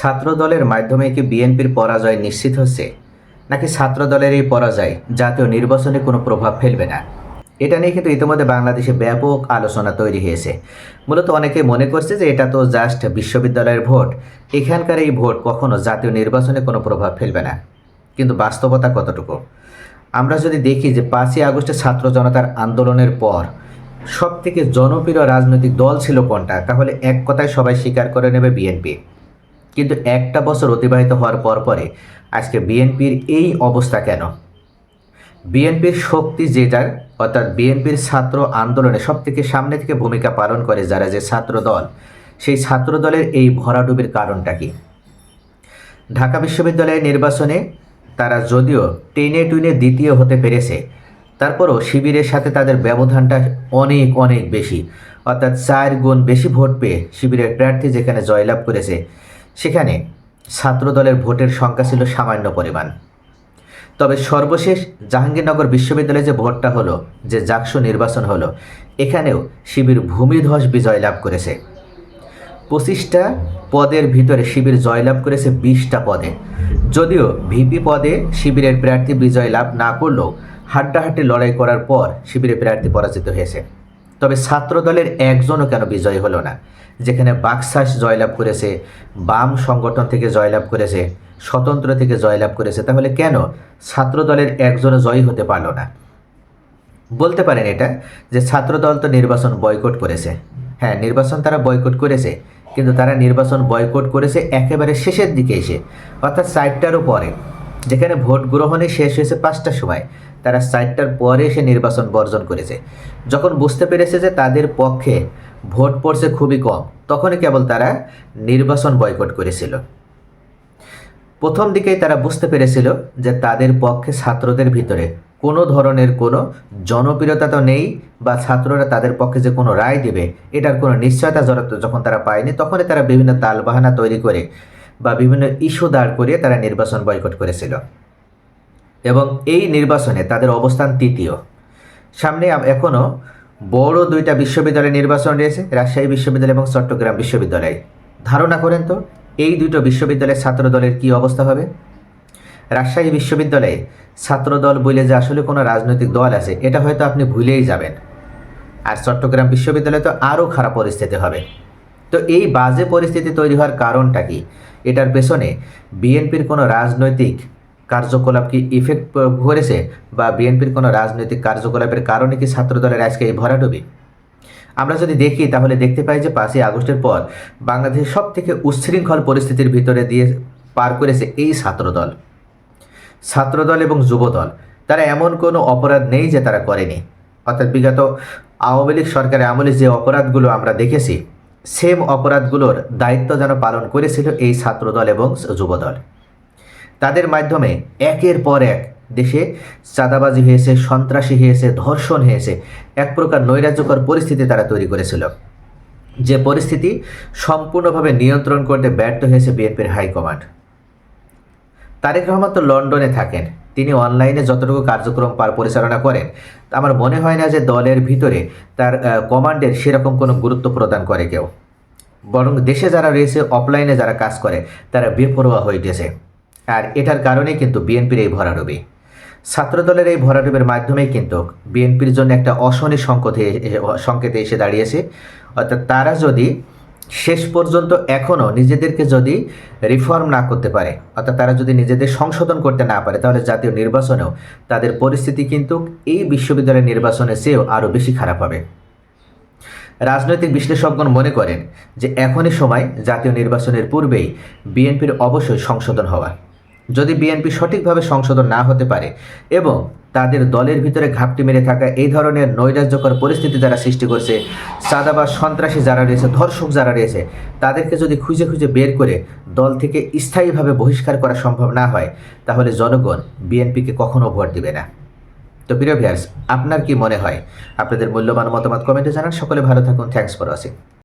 ছাত্র দলের মাধ্যমে কি বিএনপির পরাজয় নিশ্চিত হচ্ছে? নাকি ছাত্র দলের এই পরাজয় জাতীয় নির্বাচনে কোনো প্রভাব ফেলবে না? এটা নিয়ে কিন্তু ইতিমধ্যে বাংলাদেশে ব্যাপক আলোচনা তৈরি হয়েছে। মূলত অনেকে মনে করছে যে এটা তো জাস্ট বিশ্ববিদ্যালয়ের ভোট। এখানকার এই ভোট কখনো জাতীয় নির্বাচনে কোনো প্রভাব ফেলবে না। কিন্তু বাস্তবতা কতটুকু? আমরা যদি দেখি যে পাঁচই আগস্টে ছাত্র জনতার আন্দোলনের পর সবথেকে জনপ্রিয় রাজনৈতিক দল ছিল কোনটা? তাহলে এক কথায় সবাই স্বীকার করে নেবে বিএনপি। কিন্তু একটা বছর অতিবাহিত হওয়ার পর পরে আজকে বিএনপির এই অবস্থা কেন? বিএনপির শক্তি যে যার, অর্থাৎ বিএনপির ছাত্র আন্দোলনে সব থেকে সামনে থেকে ভূমিকা পালন করে যারা যে ছাত্র দল, সেই ছাত্র দলের এই ভরাডুবির কারণটা কি? ঢাকা বিশ্ববিদ্যালয়ের নির্বাচনে তারা যদিও টেনে টুনে দ্বিতীয় হতে পেরেছে, তারপরও শিবিরের সাথে তাদের ব্যবধানটা অনেক অনেক বেশি, অর্থাৎ চার গুণ বেশি ভোট পেয়ে শিবিরের প্রার্থী যেখানে জয়লাভ করেছে সেখানে ছাত্র দলের ভোটের সংখ্যা ছিল সামান্য পরিমাণ। তবে সর্বশেষ জাহাঙ্গীরনগর বিশ্ববিদ্যালয়ে যে ভোটটা হলো, যে জাকসু নির্বাচন হলো, এখানেও শিবির ভূমিধ্বস বিজয় লাভ করেছে। পঁচিশটা পদের ভিতরে শিবির জয়লাভ করেছে বিশটা পদে। যদিও ভিপি পদে শিবিরের প্রার্থী বিজয় লাভ না করলেও হাড্ডাহাড্ডি লড়াই করার পর শিবিরের প্রার্থী পরাজিত হয়েছে। তবে ছাত্র দলের একজনও কেন বিজয় হলো না? যেখানে বাকশাস জয়লাভ করেছে, বাম সংগঠন থেকে জয়লাভ করেছে, স্বতন্ত্র থেকে জয়লাভ করেছে, তাহলে কেন ছাত্র দলের একজনও জয়ী হতে পারল না? বলতে পারেন এটা যে ছাত্রদল তো নির্বাচন বয়কট করেছে। হ্যাঁ নির্বাচন তারা বয়কট করেছে, কিন্তু তারা নির্বাচন বয়কট করেছে একেবারে শেষের দিকে এসে, অর্থাৎ সাইটটারও পরে, যেখানে ভোট গ্রহণে শেষ হয়েছে পাঁচটার সময়। তারা সাইটটার পরে এসে নির্বাচন বর্জন করেছে। যখন বুঝতে পেরেছে যে তাদের পক্ষে ভোট পড়ছে খুবই কম, তখনই কেবল তারা নির্বাচন বয়কট করেছিল। প্রথম দিকেই তারা বুঝতে পেরেছিল যে তাদের পক্ষে ছাত্রদের ভিতরে কোনো ধরনের কোনো জনপ্রিয়তা তো নেই বা ছাত্ররা তাদের পক্ষে যে কোনো রায় দেবে, এটার কোনো নিশ্চয়তা যখন তারা পায়নি, তখনই তারা বিভিন্ন তালবাহানা তৈরি করে বা বিভিন্ন ইস্যু দাঁড় করিয়ে তারা নির্বাচন বয়কট করেছিল। এবং এই নির্বাচনে তাদের অবস্থান তৃতীয়। সামনে এখনও বড় দুইটা বিশ্ববিদ্যালয় নির্বাচন রয়েছে, রাজশাহী বিশ্ববিদ্যালয় এবং চট্টগ্রাম বিশ্ববিদ্যালয়। ধারণা করেন তো, এই দুটো বিশ্ববিদ্যালয়ের ছাত্র দলের কী অবস্থা হবে? রাজশাহী বিশ্ববিদ্যালয়ে ছাত্রদল বলে যে আসলে কোনো রাজনৈতিক দল আছে, এটা হয়তো আপনি ভুলেই যাবেন। আর চট্টগ্রাম বিশ্ববিদ্যালয়ে তো আরও খারাপ পরিস্থিতি হবে। তো এই বাজে পরিস্থিতি তৈরি হওয়ার কারণটা কি? এটার পেছনে বিএনপির কোনো রাজনৈতিক কার্যকলাপ কি ইফেক্ট করেছে বা বিএনপির কোনো রাজনৈতিক কার্যকলাপের কারণে কি ছাত্রদলের আজকে এই ভরাডুবি? আমরা যদি দেখি তাহলে দেখতে পাই যে পাঁচই আগস্টের পর বাংলাদেশের সব থেকে উচ্ছৃঙ্খল পরিস্থিতির ভিতরে দিয়ে পার করেছে এই ছাত্রদল। ছাত্রদল এবং যুবদল, তারা এমন কোনো অপরাধ নেই যে তারা করেনি। অর্থাৎ বিগত আওয়ামী লীগ সরকারের আমলে যে অপরাধগুলো আমরা দেখেছি সেম অপরাধগুলোর দায়িত্ব যেন পালন করেছিল এই ছাত্রদল এবং যুবদল। তাদের মাধ্যমে একের পর এক দেশে চাঁদাবাজি হয়েছে, সন্ত্রাসী হয়েছে, ধর্ষণ হয়েছে। এক প্রকার নৈরাজ্যকর পরিস্থিতি তারা তৈরি করেছিল। যে পরিস্থিতি সম্পূর্ণভাবে নিয়ন্ত্রণ করতে ব্যর্থ হয়েছে বিএনপির হাইকমান্ড। তারেক রহমান তো লন্ডনে থাকেন। তিনি অনলাইনে যতটুকু কার্যক্রম পার পরিচালনা করেন, আমার মনে হয় না যে দলের ভিতরে তার কমান্ডের সেরকম কোনো গুরুত্ব প্রদান করে কেউ। বরং দেশে যারা রয়েছে অফলাইনে যারা কাজ করে, তারা বেপরোয়া হয়ে গেছে। আর এটার কারণেই কিন্তু বিএনপির এই ভরাডুবি। ছাত্রদলের এই ভরাডুবির মাধ্যমেই কিন্তু বিএনপির জন্য একটা অশনি সংকটে সংকেতে এসে দাঁড়িয়েছে। অর্থাৎ তারা যদি শেষ পর্যন্ত এখনও নিজেদেরকে যদি রিফর্ম না করতে পারে, অর্থাৎ তারা যদি নিজেদের সংশোধন করতে না পারে, তাহলে জাতীয় নির্বাচনেও তাদের পরিস্থিতি কিন্তু এই বিশ্ববিদ্যালয়ের নির্বাচনের চেয়েও আরও বেশি খারাপ হবে। রাজনৈতিক বিশ্লেষকগণ মনে করেন যে এখনই সময় জাতীয় নির্বাচনের পূর্বেই বিএনপির অবশ্যই সংশোধন হওয়া। যদি বিএনপি সঠিকভাবে সংশোধন না হতে পারে এবং তাদের দলের ভিতরে ঘাপটি মেরে থাকা এই ধরনের নৈরাজ্যকর পরিস্থিতি যারা সৃষ্টি করছে চাঁদাবাজ সন্ত্রাসী যারা রয়েছে, ধর্ষক যারা রয়েছে, তাদেরকে যদি খুঁজে খুঁজে বের করে দল থেকে স্থায়ীভাবে বহিষ্কার করা সম্ভব না হয়, তাহলে জনগণ বিএনপিকে কখনো ভোট দিবে না। তো প্রিয় ভিয়ার্স আপনার কি মনে হয়? আপনাদের মূল্যবান মতামত কমেন্টে জানান। সকলে ভালো থাকুন। Thanks for watching